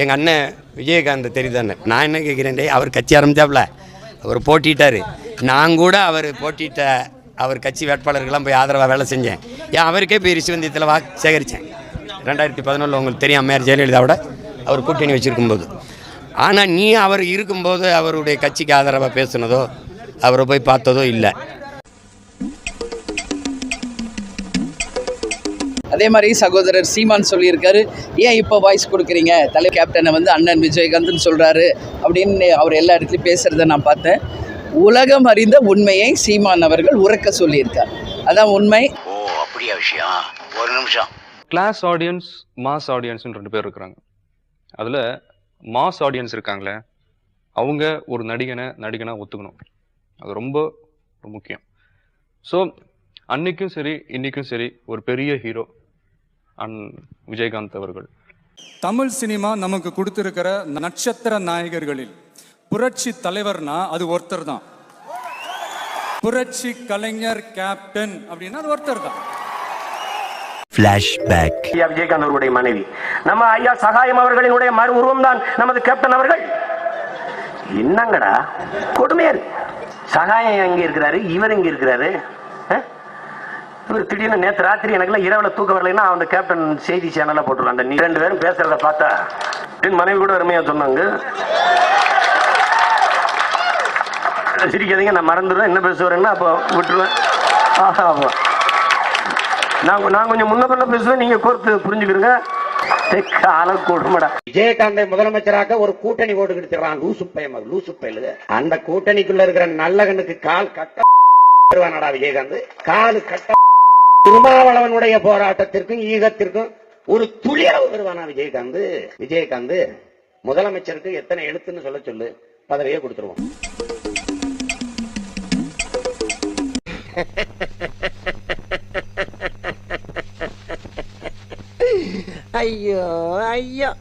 எங்கள் அண்ணன் விஜயகாந்த் தெரியுதானே நான் என்ன கேட்குறேன் அவர் கட்சி ஆரம்பிச்சாப்ல? அவர் போட்டிட்டார். நான் கூட அவர் போட்டிட்ட அவர் கட்சி வேட்பாளர்கள்லாம் போய் ஆதரவாக வேலை செஞ்சேன். ஏன் அவருக்கே போய் ரிஷிவந்தியத்தில் வா சேகரித்தேன் ரெண்டாயிரத்தி பதினொன்றில் உங்களுக்கு தெரியும் அம்மையார் ஜெயலலிதாவோட அவர் கூட்டணி வச்சுருக்கும்போது. ஆனால் நீ அவர் இருக்கும்போது அவருடைய கட்சிக்கு ஆதரவாக பேசுனதோ அவரை போய் பார்த்ததோ இல்லை. அதே மாதிரி சகோதரர் சீமான் சொல்லியிருக்காரு ஏன் இப்போ வாய்ஸ் கொடுக்குறீங்க? தலை கேப்டனை வந்து அண்ணன் விஜயகாந்த்னு சொல்கிறாரு அப்படின்னு அவர் எல்லா இடத்துலையும் பேசுகிறத நான் பார்த்தேன். உலகம் அறிந்த உண்மையை சீமான் அவர்கள் உறக்க சொல்லியிருக்கார். அதான் உண்மை. ஓ அப்படியா விஷயம்? ஒரு நிமிஷம். கிளாஸ் ஆடியன்ஸ் மாஸ் ஆடியன்ஸ்னு ரெண்டு பேர் இருக்கிறாங்க. அதில் மாஸ் ஆடியன்ஸ் இருக்காங்களே அவங்க ஒரு நடிகனை நடிகனாக ஒத்துக்கணும். அது ரொம்ப முக்கியம். ஸோ அன்னைக்கும் சரி இன்னைக்கும் சரி ஒரு பெரிய ஹீரோ அன் விஜயகாந்த் அவர்கள். தமிழ் சினிமா நமக்கு கொடுத்திருக்கிற நட்சத்திர நாயகர்களில் புரட்சி தலைவர்னா அது ஒருத்தர் தான். புரட்சி கலைஞர் கேப்டன் அப்படின்னா அது ஒருத்தர் தான். ஐயா விஜயகாந்த் அவர்களுடைய மனைவி. நம்ம ஐயா சகாயம் அவர்களினுடைய மறு உருவம் தான் நமது கேப்டன் அவர்கள். என்னங்கடா? கொடுமையா இருக்கு. சகாயம் எங்க இருக்கிறாரு? இவர் எங்க இருக்கிறாரு? இவர் திடீர்னு நேற்று ராத்திரி எனக்குலாம் இரவுல தூக்கம் வரலைன்னா அந்த கேப்டன் செய்தி சேனல்ல போட்டுருவாங்க அந்த நீ ரெண்டு பேரும் பேசுறத பார்த்தா என் மனைவி கூட அருமையா சொன்னாங்க. சிரிக்காதீங்க நான் மறந்துடுவேன் என்ன பேசுவேன்னா அப்போ விட்டுருவேன். ஆஹா ஆமா நான் நான் கொஞ்சம் முன்ன பின்ன பேசுவேன். நீங்க கோர்த்து புரிஞ்சுக்கிறீங்க விஜயகாந்தை முதலமைச்சராக ஒரு கூட்டணி போட்டுக்கிட்டு லூசு பையன் லூசு பயலு அந்த கூட்டணிக்குள்ள இருக்கிற நல்லகனுக்கு கால் கட்ட விஜயகாந்த். கால் கட்ட திருமாவளவனுடைய போராட்டத்திற்கும் ஈகத்திற்கும் ஒரு துளியளவு வருவானா விஜயகாந்த்? விஜயகாந்த் முதலமைச்சருக்கு எத்தனை எழுத்துன்னு சொல்ல சொல்லு. பதவியே கொடுத்துருவோம். ஐயோ ஐயோ.